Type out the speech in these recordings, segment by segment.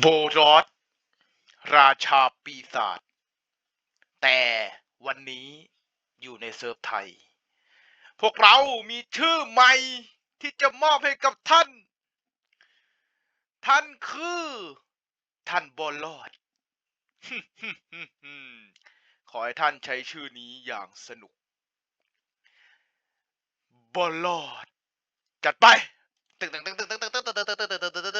โบรอสราชาปีศาจแต่วันนี้อยู่ในเซิร์ฟไทย พวกเรามีชื่อใหม่ที่จะมอบให้กับท่าน ท่านคือ ท่านบอลลอด ขอให้ท่านใช้ชื่อนี้อย่างสนุก บอลลอด จัดไปตึกตึกตึกตึกตึกตึกตึกตึกตึกตึกตึก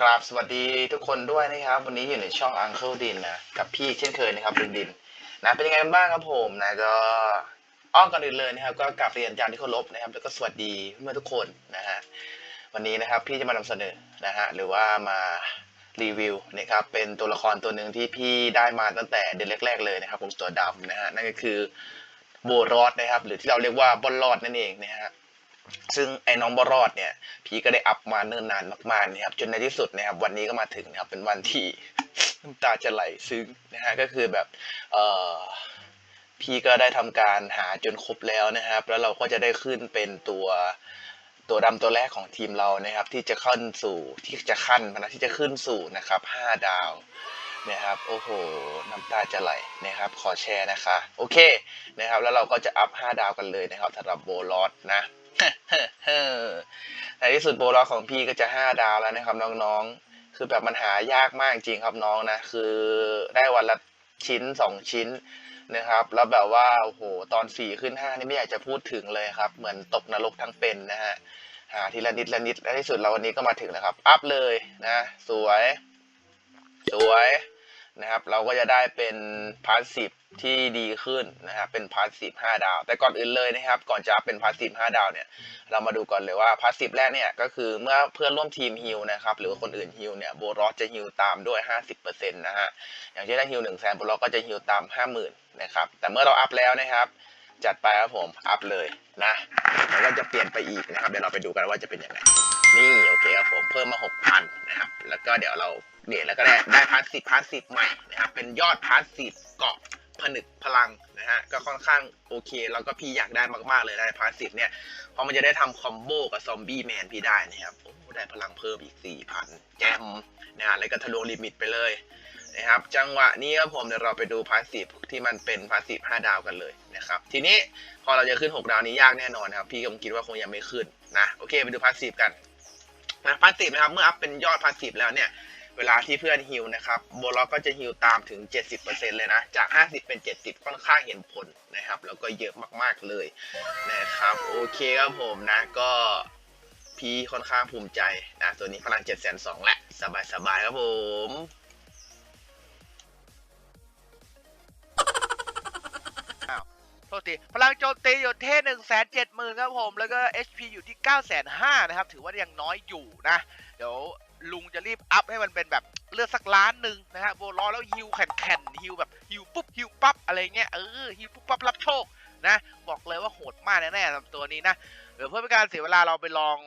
อ่าครับสวัสดีทุกคนด้วยนะครับ วันนี้อยู่ในช่อง Uncle ดินนะ กับพี่เช่นเคยนะครับดินดินนะเป็นยังไงบ้างครับผมนะก็อ้อมก่อนอื่นเลยนะครับ ก็กราบเรียนอาจารย์ที่เคารพนะครับ แล้วก็สวัสดีเพื่อนทุกคนนะฮะวันนี้นะครับพี่จะมานำเสนอนะฮะหรือว่ามารีวิวนะครับเป็นตัวละครตัวหนึ่งที่พี่ได้มาตั้งแต่เดือนแรก ๆ เลยนะครับผมตัวดำนะฮะนั่นก็คือโบรอดนะครับ หรือที่เราเรียกว่าบอลลอดนั่นเองนะฮะ ซึ่งไอ้น้องบอรอดเนี่ยพี่ก็ได้อัพมาเนิ่นนานมากๆนะครับจนในที่สุดนะครับวันนี้ก็มาถึงนะครับเป็นวันที่น้ำตาจะไหลซึ้งนะฮะก็คือแบบเอ่อพี่ก็ได้ทำการหาจนครบแล้วนะครับ แล้วเราก็จะได้ขึ้นเป็นตัวตัวดำตัวแรกของทีมเรานะครับ ที่จะขึ้นสู่ที่จะขั้นนะที่จะขึ้นสู่นะครับห้าดาวนะครับโอ้โหน้ำตาจะไหลนะครับ ขอแชร์นะคะ โอเคนะครับ แล้วเราก็จะอัพห้าดาวกันเลยนะครับสำหรับโบลอดนะ ในที่สุดโบล็อกของพี่ก็จะห้าดาวแล้วนะครับ น้องๆ คือแบบมันหายากมากจริงครับน้องนะ คือได้วันละชิ้นสองชิ้นนะครับ แล้วแบบว่าโอ้โหตอนสี่ขึ้นห้านี่ไม่อยากจะพูดถึงเลยครับ เหมือนตกนรกทั้งเป็นนะฮะหาทีละนิดละนิดและที่สุดเราวันนี้ก็มาถึงแล้วครับ อัพเลยนะ สวย สวย นะครับเราก็จะได้เป็นพาสซีฟที่ดีขึ้นนะครับเป็นพาสซีฟ5ดาว แต่ก่อนอื่นเลยนะครับ ก่อนจะเป็นพาสซีฟ5ดาวเนี่ยเรามาดูก่อนเลยว่าพาสซีฟแรกเนี่ยก็คือเมื่อเพื่อนร่วมทีมฮิลนะครับหรือคนอื่นฮิลเนี่ยโบรอสจะฮิลตามด้วย 50%นะฮะอย่างเช่นถ้าฮิล1แสนโบรอสก็จะฮิลตาม 50,000นะครับแต่เมื่อเราอัพแล้วนะครับจัดไปครับผมอัพเลยนะแล้วก็จะเปลี่ยนไปอีกนะครับเดี๋ยวเราไปดูกันว่าจะเป็นยังไง นี่โอเคครับผมเพิ่มมา6,000นะครับ แล้วก็เดี๋ยวเราเนี่ยแล้วก็ได้ได้พาสซีฟพาสซีฟใหม่นะครับเป็นยอดพาสซีฟเกาะผนึกพลังนะฮะก็ค่อนข้างโอเค แล้วก็พี่อยากได้มากๆเลยได้พาสซีฟเนี่ยเพราะมันจะได้ทำคอมโบกับซอมบี้แมนพี่ได้นะครับโอ้ได้พลังเพิ่มอีก4,000แจมนะฮะแล้วก็ทะลวงลิมิตไปเลยนะครับจังหวะนี้ครับผมเดี๋ยวเราไปดูพาสซีฟที่มันเป็นพาสซีฟ5ดาวกันเลยนะครับทีนี้พอเราจะขึ้น 6 ดาวนี้ยากแน่นอนครับพี่ก็คิดว่าคงยังไม่ขึ้นนะโอเคไปดูพาสซีฟกัน นะพาสซีฟนะครับเมื่ออัพเป็นยอดพาสซีฟแล้วเนี่ยเวลาที่เพื่อนฮิลนะครับโบล็อกก็จะฮิลตามถึง 70%เลยนะ จาก 50 เป็น 70 ค่อนข้างเห็นผลนะครับ แล้วก็เยอะมากๆเลยนะครับ โอเคครับผมนะก็พี่ค่อนข้างภูมิใจนะ ตัวนี้พลัง7 2 0 0 0แหละ สบายๆครับผม โทษทีพลังโจมตีอยู่ที่หนึ่งแสนเจ็ดหมื่นครับผม แล้วก็ HP อยู่ที่เก้าแสนห้านะครับ ถือว่ายังน้อยอยู่นะ เดี๋ยวลุงจะรีบอัพให้มันเป็นแบบเลือดสักล้านหนึ่งนะฮะโบล้อแล้วฮิวแข่นแข่นฮิวแบบฮิวปุ๊บฮิวปั๊บอะไรเงี้ยเออฮิวปุ๊บปั๊บรับโชคนะ บอกเลยว่าโหดมากแน่ๆสำหรับตัวนี้นะเดี๋ยวเพื่อเป็นการเสียเวลาเราไปลอง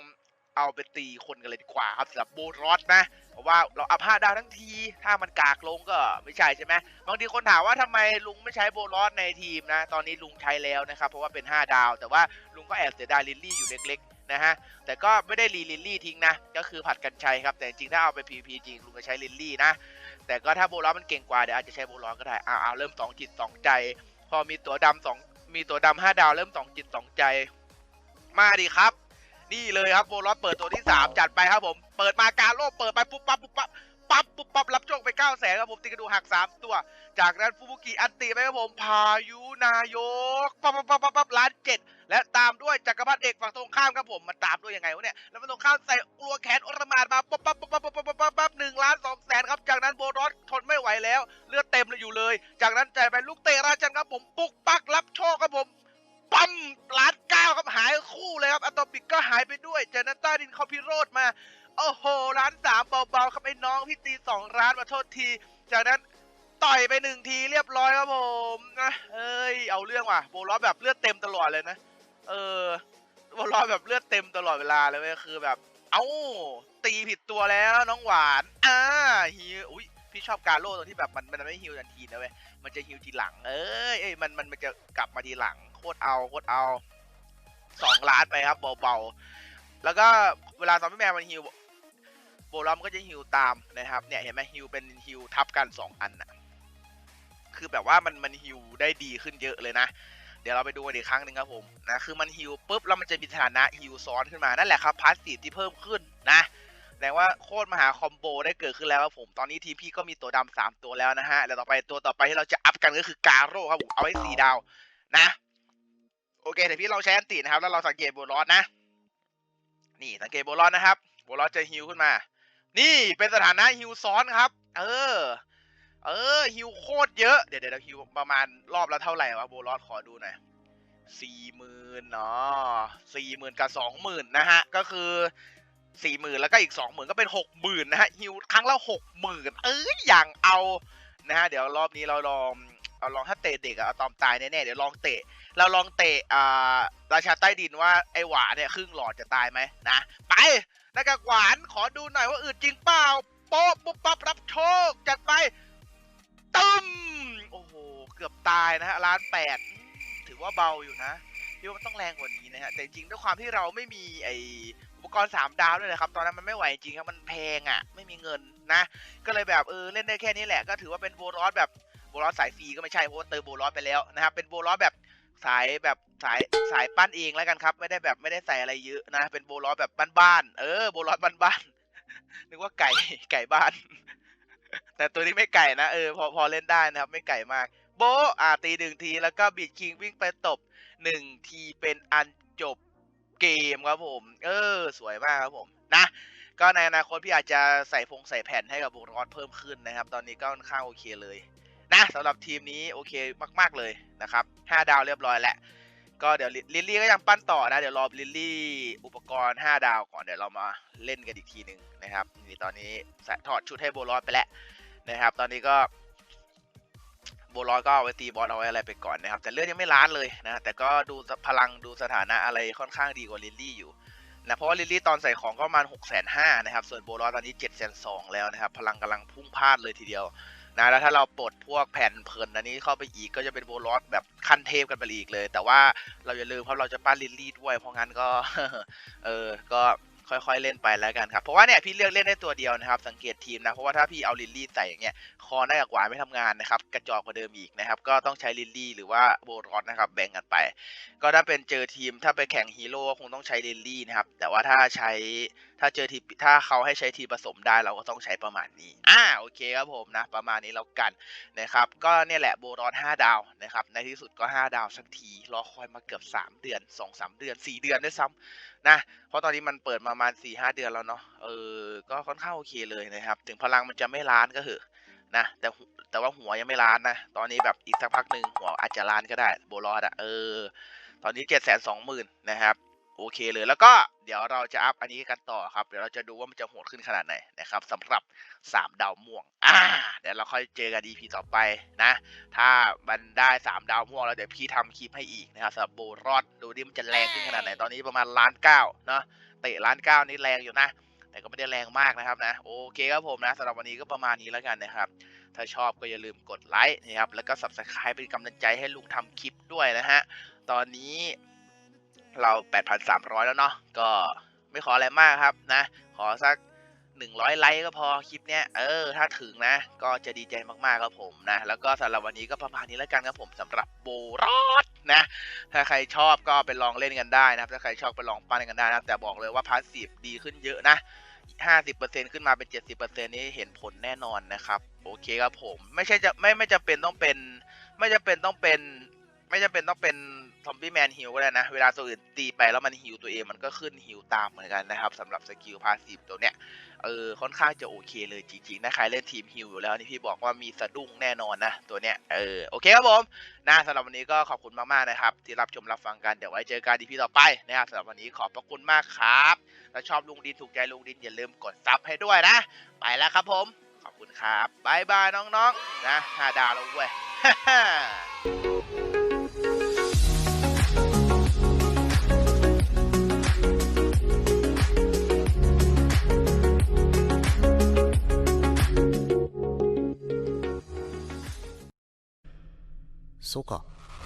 เอาไปตีคนกันเลยดีกว่าครับสำหรับโบรอสนะเพราะว่าเราอัพห้าดาวทั้งที ถ้ามันกากลงก็ไม่ใช่ใช่ไหมบางทีคนถามว่าทำไมลุงไม่ใช้โบรอสในทีมนะ ตอนนี้ลุงใช้แล้วนะครับ เพราะว่าเป็น 5 ดาว แต่ว่าลุงก็แอบเสียดายลิลลี่อยู่เล็กๆนะฮะ แต่ก็ไม่ได้รีลิลลี่ทิ้งนะ ก็คือผัดกันใช้ครับ แต่จริงๆถ้าเอาไป PVP จริงลุงจะใช้ลิลลี่นะ แต่ก็ถ้าโบรอสมันเก่งกว่าเดี๋ยวอาจจะใช้โบรอสก็ได้อ้าวอ้าเริ่มสองจิตสองใจ พอมีตัวดำสองมีตัวดำห้าดาวเริ่มสองจิตสองใจ มาดิครับ นี่เลยครับโวลอสเปิดตัวที่ 3 จัดไปครับผม เปิดมาการโลเปิดไปปุ๊บปั๊บปุ๊บปั๊บปั๊บปุ๊บปั๊บรับโชคไป9ก้าแสนครับผมตีกระดูหัก 3 ตัว จากนั้นฟูบุกิอันตีไปครับผมพายุนายกปั๊บปั๊บปั๊บปั๊บล้านเจ็ดและตามด้วยจักรพรรดิเอกฝั่งตรงข้ามครับผมมาตามด้วยยังไงวะเนี่ยแล้วมันตรงข้ามใส่กลัวแขนอรมาดมาปั๊บปั๊บปั๊บปั๊บปั๊บปั๊บปั๊บหนึ่งล้านสองแสนครับจากนั้นโบรอสทนไม่ไหวแล้ว เลือดเต็มเลยอยู่เลย จากนั้นจไปลูกเตะราชันครับผมปุกปักรับโชคครับผม ปั๊มล้านเก้าครับหายคู่เลยครับ อะตอปิกก็หายไปด้วย เจนันต้าดินเขาพิโรธมา โอ้โหร้านสามเบาๆครับไอ้น้องพี่ตีสองร้านมาโทษที จากนั้นต่อยไปหนึ่งทีเรียบร้อยครับผมนะเอ้ย เอาเรื่องว่ะโบล้อแบบเลือดเต็มตลอดเลยนะ เออโบล้อแบบเลือดเต็มตลอดเวลาเลยเว้คือแบบ เอ้าตีผิดตัวแล้วน้องหวานอ่าฮีอุ้ยพี่ชอบการโร่ตรงที่แบบมันมันไม่ฮิวทันทีนะเว้ย มันจะฮิวทีหลัง เอ้ยมันมันมันจะกลับมาทีหลัง คตรเอาโคตรเอาสองล้านไปครับเบาๆ แล้วก็เวลาซอมบี้แมนมันฮิวโบลอมนก็จะฮิวตามนะครับ เนี่ยเห็นไหมฮิวเป็นฮิวทับกันสองอันนะคือแบบว่ามันมันฮิวได้ดีขึ้นเยอะเลยนะ เดี๋ยวเราไปดูกันอีกครั้งหนึ่งครับผมนะคือมันฮิวปุ๊บแล้วมันจะมีสถานะฮิวซ้อนขึ้นมานั่นแหละครับพาสซีฟที่เพิ่มขึ้นนะแสดงว่าโคตรมหาคอมโบได้เกิดขึ้นแล้วครับผม ตอนนี้ทีมพี่ก็มีตัวดำสามตัวแล้วนะฮะ แล้วต่อไปตัวต่อไปที่เราจะอัพกันก็คือกาโร่ครับผม เอาไว้สี่ดาวนะ โอเคเดี๋ยวพี่ลองใช้อันตินะครับ แล้วเราสังเกตโบลอสนะ นี่สังเกตโบลอสนะครับโบลอสจะฮิวขึ้นมา นี่เป็นสถานะฮิวซ้อนครับ เออ เออฮิวโคตรเยอะ เดี๋ยวเดี๋ยวฮิวประมาณรอบละเท่าไหร่วะโบลอสขอดูหน่อยสี่หมื่นเนาะสี่หมื่นกับสองหมื่นนะฮะ ก็คือสี่หมื่นแล้วก็อีกสองหมื่นก็เป็นหกหมื่นนะฮะฮิวครั้งละหกหมื่นเอ้ยอย่างเอานะฮะเดี๋ยวรอบนี้เราลองเอาลองถ้าเตะเด็กอะเอาตอมตายแน่ๆเดี๋ยวลองเตะ เราลองเตะอ่าราชาใต้ดินว่าไอหวานเนี่ยครึ่งหลอดจะตายไหมนะไปนักหวานขอดูหน่อยว่าอืดจริงเปล่าโป๊ะปุ๊บปั๊บรับโชคจัดไปตึมโอ้โหเกือบตายนะฮะล้านแปดถือว่าเบาอยู่นะพี่ว่ามันต้องแรงกว่านี้นะฮะแต่จริงด้วยความที่เราไม่มีไออุปกรณ์สามดาวด้วยนะครับ ตอนนั้นมันไม่ไหวจริงครับมันแพงอะ ไม่มีเงินนะ ก็เลยแบบเออเล่นได้แค่นี้แหละก็ถือว่าเป็นโบลอสแบบโบลอสสายฟรีก็ไม่ใช่เพราะว่าเติมโบลอสไปแล้วนะครับเป็นโบลอสแบบ สายแบบสายสายปั้นเองแล้วกันครับ ไม่ได้แบบไม่ได้ใส่อะไรเยอะนะ เป็นโบลอแบบบ้านๆเออโบลอบ้านๆนึกว่าไก่ไก่บ้าน แต่ตัวนี้ไม่ไก่นะเออพอพอเล่นได้นะครับ ไม่ไก่มาก โบอ่าตีหนึ่งทีแล้วก็บีดคิงวิ่งไปตบหนึ่งทีเป็นอันจบเกมครับผม เออ สวยมากครับผมนะก็ในอนาคตพี่อาจจะใส่พงใส่แผ่นให้กับบุรอดเพิ่มขึ้นนะครับ ตอนนี้ก็ค่อนข้างโอเคเลย นะสำหรับทีมนี้โอเคมาก ๆเลยนะครับห้าดาวเรียบร้อยแล้วก็เดี๋ยวลิลลี่ก็ยังปั้นต่อนะ เดี๋ยวรอลิลลี่อุปกรณ์ 5 ดาวก่อนเดี๋ยวเรามาเล่นกันอีกทีหนึ่งนะครับนี่ตอนนี้ใส่ถอดชุดให้โบลอสไปแล้วนะครับ ตอนนี้ก็โบลอสก็เอาไว้ตีบอลเอาไว้อะไรไปก่อนนะครับ แต่เลือดยังไม่ล้านเลยนะ แต่ก็ดูพลังดูสถานะอะไรค่อนข้างดีกว่าลิลลี่อยู่นะเพราะว่าลิลลี่ตอนใส่ของก็ประมาณ6 5 0 0 0นะครับ ส่วนโบลอสตอนนี้7 2 0 0 0แล้วนะครับ พลังกำลังพุ่งพลาดเลยทีเดียว นะแล้วถ้าเราปลดพวกแผ่นเพลินอันนี้เข้าไปอีกก็จะเป็นโบลอสแบบขั้นเทพกันไปอีกเลย แต่ว่าเราอย่าลืมครับเราจะปั้นลิลลี่ด้วย เพราะงั้นก็เออก็ค่อยๆเล่นไปแล้วกันครับเพราะว่าเนี่ยพี่เลือกเล่นได้ตัวเดียวนะครับ สังเกตทีมนะเพราะว่าถ้าพี่เอาลิลลี่ใส่อย่างเงี้ยคอได้กับหวานไม่ทำงานนะครับกระจอกกว่าเดิมอีกนะครับก็ต้องใช้ลิลลี่หรือว่าโบรอสนะครับแบ่งกันไป ก็ถ้าเป็นเจอทีมถ้าไปแข่งฮีโร่ก็คงต้องใช้ลิลลี่นะครับแต่ว่าถ้าใช้ ถ้าเจอทีถ้าเขาให้ใช้ทีผสมได้เราก็ต้องใช้ประมาณนี้ อ่าโอเคครับผมนะ ประมาณนี้แล้วกันนะครับ ก็เนี่ยแหละโบรอส5ดาวนะครับ ในที่สุดก็ 5 ดาวสักทีรอคอยมาเกือบ 3 เดือน 2-3 เดือน 4 เดือนด้วยซ้ำนะ เพราะตอนนี้มันเปิดมาประมาณ 4 5 เดือนแล้วเนาะเออก็ค่อนข้างโอเคเลยนะครับ ถึงพลังมันจะไม่ล้านก็เหอะนะแต่แต่ว่าหัวยังไม่ล้านนะ ตอนนี้แบบอีกสักพักหนึ่งหัวอาจจะล้านก็ได้โบรอดอะเออตอนนี้เจ็ดแสนสองหมื่นนะครับ โอเคเลยแล้วก็เดี๋ยวเราจะอัพอันนี้กันต่อครับ เดี๋ยวเราจะดูว่ามันจะโหดขึ้นขนาดไหนนะครับสำหรับสามดาวม่วงอ่าเดี๋ยวเราค่อยเจอกัน EP ต่อไปนะ ถ้ามันได้สามดาวม่วงแล้วเดี๋ยวพี่ทำคลิปให้อีกนะครับสำหรับโบรอดดูดิมันจะแรงขึ้นขนาดไหนตอนนี้ประมาณล้านเก้าเนาะเตะล้านเก้านี่แรงอยู่นะ แต่ก็ไม่ได้แรงมากนะครับนะโอเคครับผมนะสำหรับวันนี้ก็ประมาณนี้แล้วกันนะครับ ถ้าชอบก็อย่าลืมกดไลค์นะครับแล้วก็ subscribe เป็นกำลังใจให้ลุงทำคลิปด้วยนะฮะตอนนี้ เรา 8,300 แล้วเนาะก็ไม่ขออะไรมากครับนะ ขอสัก 100 ไลค์ก็พอคลิปเนี้ยเออ ถ้าถึงนะ ก็จะดีใจมากๆครับผมนะ แล้วก็สำหรับวันนี้ก็ประมาณนี้แล้วกันครับผมสำหรับโบรอดนะ ถ้าใครชอบก็ไปลองเล่นกันได้นะครับ ถ้าใครชอบไปลองปั้นกันได้นะครับแต่บอกเลยว่าพาสซีฟดีขึ้นเยอะนะ50%ขึ้นมาเป็น 70%นี่เห็นผลแน่นอนนะครับ โอเคครับผม ไม่ใช่จะไม่ไม่จำเป็นต้องเป็น ไม่จำเป็นต้องเป็น ไม่จำเป็นต้องเป็น ซอมบี้แมนฮิลก็ได้นะ เวลาตัวอื่นตีไปแล้วมันฮิลตัวเองมันก็ขึ้นฮิลตามเหมือนกันนะครับสำหรับสกิลพาสีฟตัวเนี้ยเออค่อนข้างจะโอเคเลยจริงๆนะใครเล่นทีมฮิลอยู่แล้วนี่พี่บอกว่ามีสะดุ้งแน่นอนนะตัวเนี้ยเออโอเคครับผมนะสำหรับวันนี้ก็ขอบคุณมากๆนะครับ ที่รับชมรับฟังกันเดี๋ยวไว้เจอกันดีพีต่อไปนะครับสำหรับวันนี้ขอบพระคุณมากครับถ้าชอบลุงดินถูกใจลุงดินอย่าลืมกดซับให้ด้วยนะ ไปแล้วครับผม ขอบคุณครับบายบายน้องๆนะห้าดาวแล้วเว้ย そうか。